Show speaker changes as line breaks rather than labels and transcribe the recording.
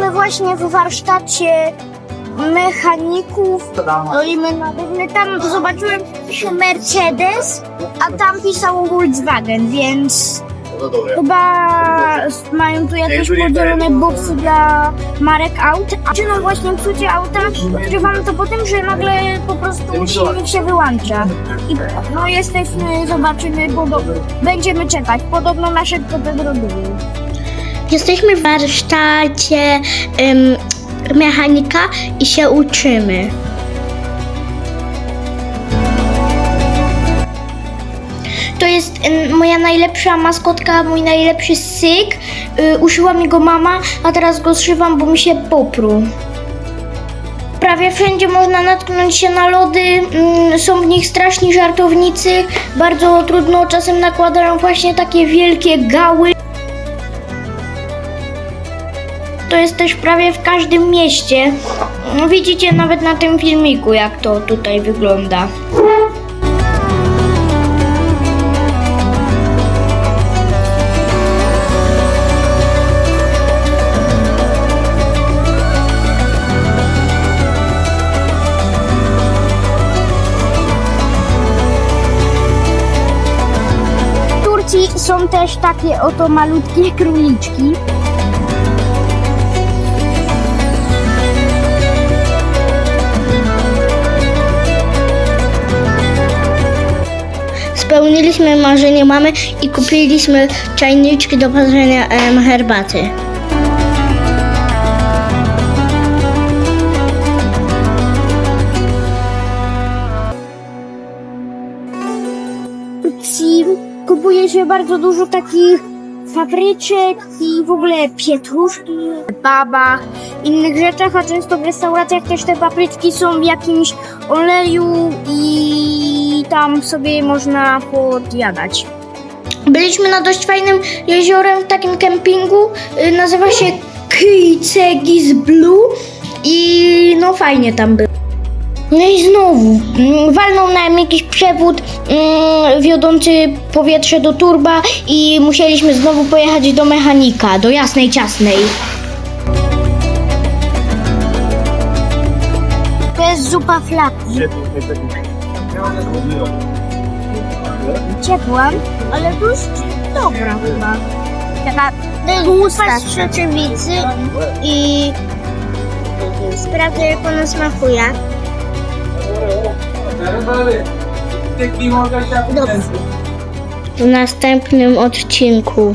Jesteśmy właśnie w warsztacie mechaników. Stoimy na my tam zobaczyłem Mercedes, a tam pisał Volkswagen, więc chyba mają tu jakieś podzielone boxy dla marek aut. A czyną właśnie psucie auta, odkrywamy to po tym, że nagle po prostu silnik się wyłącza. I no jesteśmy, zobaczymy, bo będziemy czekać. Podobno nasze to wyrobiły.
Jesteśmy w warsztacie em, mechanika i się uczymy. To jest moja najlepsza maskotka, mój najlepszy syk. Y, uszyła mi go mama, a teraz go zszywam, bo mi się popruł. Prawie wszędzie można natknąć się na lody, mm, są w nich straszni żartownicy, bardzo trudno czasem nakładają właśnie takie wielkie gały. To jest też prawie w każdym mieście. No, Widzicie nawet na tym filmiku, jak to tutaj wygląda.
Są też takie oto malutkie króliczki.
Spełniliśmy marzenie mamy i kupiliśmy czajniczki do parzenia em, herbaty.
Turcji kupuje się bardzo dużo takich fabryczek i w ogóle pietruszki, babach, innych rzeczach, a często w restauracjach też te papryczki są w jakimś oleju i tam sobie można podjadać.
Byliśmy na dość fajnym jeziorem w takim kempingu. y, Nazywa się Kycegis Blue i no fajnie tam było. No i znowu mm, walnął nam jakiś przewód mm, wiodący powietrze do turba i musieliśmy znowu pojechać do mechanika, do jasnej ciasnej.
To jest zupa flaki. Ciepła, ale dość dobra chyba. Taka tłusta z soczewicy i sprawdzę jak ona smakuje. Dobrze.
W następnym odcinku.